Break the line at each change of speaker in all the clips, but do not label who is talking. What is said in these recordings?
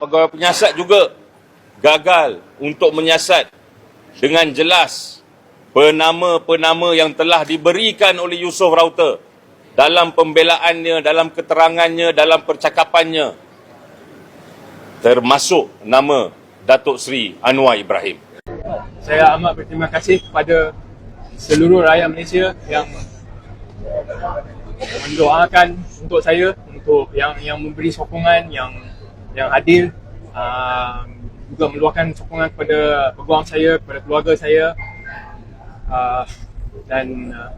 Pegawai penyiasat juga gagal untuk menyiasat dengan jelas penama-penama yang telah diberikan oleh Yusof Rauter dalam pembelaannya, dalam keterangannya, dalam percakapannya termasuk nama Datuk Seri Anwar Ibrahim.
Saya amat berterima kasih kepada seluruh rakyat Malaysia yang mendoakan untuk saya untuk yang yang memberi sokongan yang yang adil uh, juga meluahkan sokongan kepada peguam saya kepada keluarga saya. Uh, dan uh,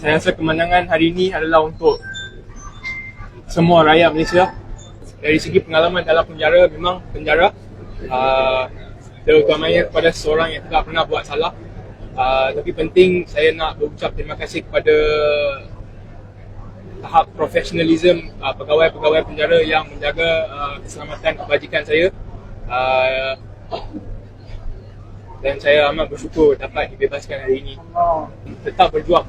saya rasa kemenangan hari ini adalah untuk semua rakyat Malaysia. Dari segi pengalaman dalam penjara memang penjara. Uh, terutamanya kepada seseorang yang tidak pernah buat salah. Uh, tapi penting saya nak berucap terima kasih kepada tahap profesionalism uh, pegawai-pegawai penjara yang menjaga uh, keselamatan kebajikan saya. Uh, dan saya amat bersyukur dapat dibebaskan hari ini. Tetap berjuang.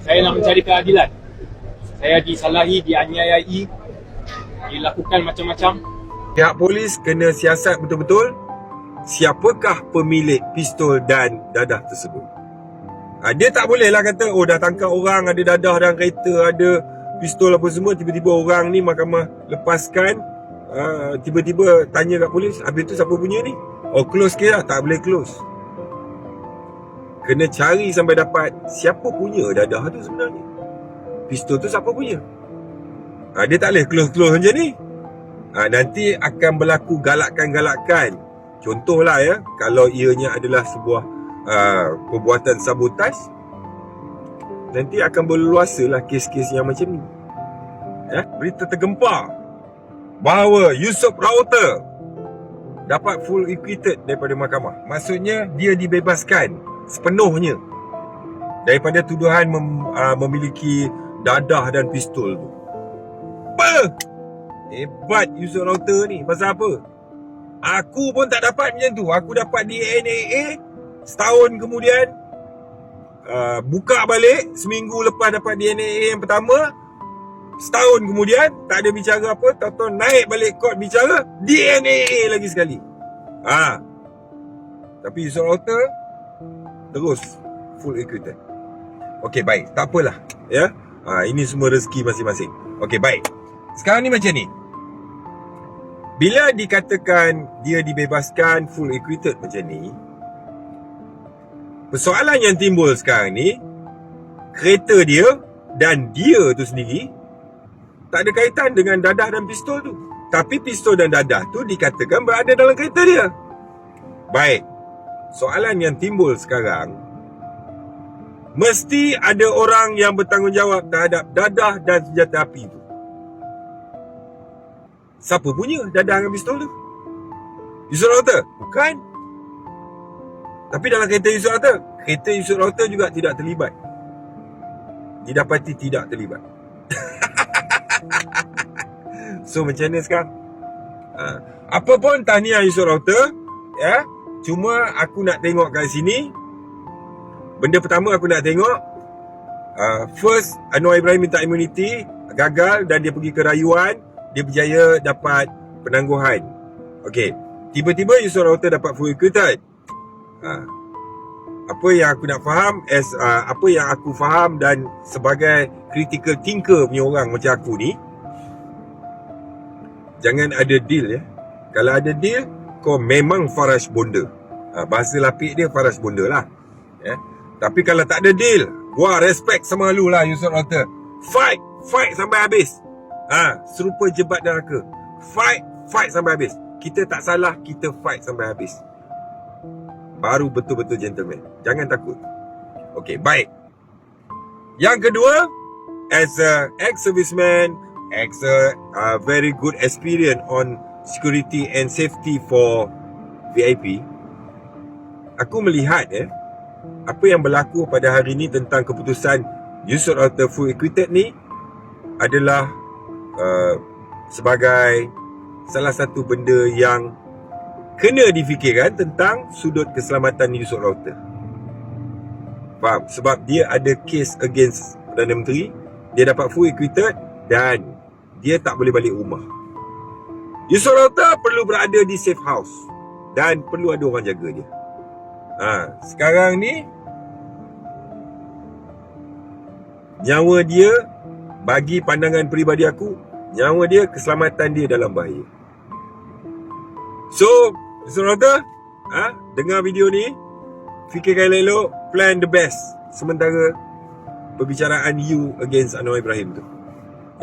Saya nak mencari keadilan. Saya disalahi, dianiayai dilakukan macam-macam.
Pihak polis kena siasat betul-betul siapakah pemilik pistol dan dadah tersebut. Ha, dia tak boleh lah kata, oh dah tangkap orang, ada dadah dalam kereta, ada pistol apa semua, tiba-tiba orang ni mahkamah lepaskan, uh, tiba-tiba tanya kat polis, habis tu siapa punya ni? Oh close ke lah, tak boleh close. Kena cari sampai dapat siapa punya dadah tu sebenarnya. Pistol tu siapa punya? Ha, dia tak boleh close-close macam ni. Ha, nanti akan berlaku galakan-galakan. Contohlah ya, kalau ianya adalah sebuah uh, perbuatan sabotaj, nanti akan berluasa lah kes-kes yang macam ni. Ya, berita tergempar bahawa Yusof Rauter dapat full acquitted daripada mahkamah. Maksudnya dia dibebaskan sepenuhnya daripada tuduhan mem, uh, memiliki dadah dan pistol tu. Apa? Hebat Yusof Rauter ni. Pasal apa? Aku pun tak dapat macam tu. Aku dapat di NAA setahun kemudian uh, buka balik seminggu lepas dapat DNA yang pertama. Setahun kemudian tak ada bicara apa tahu naik balik court bicara DNA lagi sekali. Ha. Tapi Yusof Rauter terus full acquitted Okey baik. Tak apalah ya. Ha, ini semua rezeki masing-masing. Okey baik. Sekarang ni macam ni. Bila dikatakan dia dibebaskan full acquitted macam ni Persoalan yang timbul sekarang ni Kereta dia Dan dia tu sendiri Tak ada kaitan dengan dadah dan pistol tu. Tapi pistol dan dadah tu Dikatakan berada dalam kereta dia. Baik. Soalan yang timbul sekarang Mesti ada orang yang bertanggungjawab Terhadap dadah dan senjata api tu. Siapa punya dadah dengan pistol tu? Yusuf Rauter? Bukan tapi dalam kereta Yusuf Rauter Kereta Yusuf Rauter juga tidak terlibat. Didapati tidak terlibat. So macam mana sekarang? Ha. Apa pun tahniah Yusuf Rauter ya, Cuma aku nak tengok kat sini. Benda pertama aku nak tengok uh, First Anwar Ibrahim minta immunity Gagal dan dia pergi ke rayuan Dia berjaya dapat penangguhan. Okay Tiba-tiba Yusuf Rauter dapat full acquitted ha. apa yang aku nak faham as uh, apa yang aku faham dan sebagai critical thinker punya orang macam aku ni jangan ada deal ya. Kalau ada deal kau memang Faraj Bonda. Ha, bahasa lapik dia Faraj Bonda lah ya. Tapi kalau tak ada deal gua respect sama lu lah Yusuf Rauter fight fight sampai habis. Ha serupa jebat neraka. Fight fight sampai habis. Kita tak salah kita fight sampai habis baru betul-betul gentleman. Jangan takut. Okey, baik. Yang kedua, as a ex-serviceman, ex a uh, very good experience on security and safety for VIP, aku melihat eh, apa yang berlaku pada hari ini tentang keputusan Yusuf Alter Full Acquitted ni adalah uh, sebagai salah satu benda yang kena difikirkan tentang sudut keselamatan Yusuf Rauter. Faham? Sebab dia ada case against Perdana Menteri dia dapat full acquitted dan dia tak boleh balik rumah. Yusof Rauta perlu berada di safe house dan perlu ada orang jaga dia. Ha, sekarang ni nyawa dia bagi pandangan peribadi aku, nyawa dia keselamatan dia dalam bahaya. So, Rauta, ha, dengar video ni, fikirkan elok, plan the best sementara perbicaraan you against Anwar Ibrahim tu.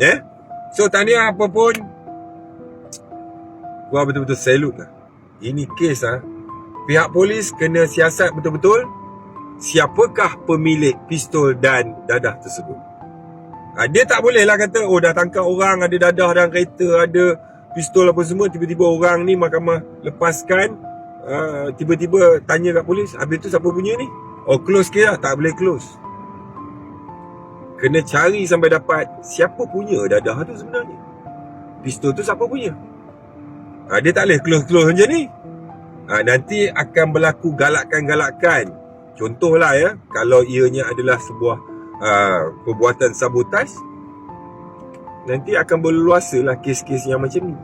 Ya? Yeah? So, tahniah apa pun, gua betul-betul salute lah. Ini kes ah. Pihak polis kena siasat betul-betul siapakah pemilik pistol dan dadah tersebut. Ha, dia tak boleh lah kata, oh dah tangkap orang, ada dadah dalam kereta, ada pistol apa semua, tiba-tiba orang ni mahkamah lepaskan, uh, tiba-tiba tanya kat polis, habis tu siapa punya ni? Oh close ke lah, tak boleh close. Kena cari sampai dapat siapa punya dadah tu sebenarnya. Pistol tu siapa punya? Ha, dia tak boleh close-close macam ni. Ha, nanti akan berlaku galakan-galakan. Contohlah ya, kalau ianya adalah sebuah uh, perbuatan sabotaj, nanti akan berluasa lah kes-kes yang macam ni.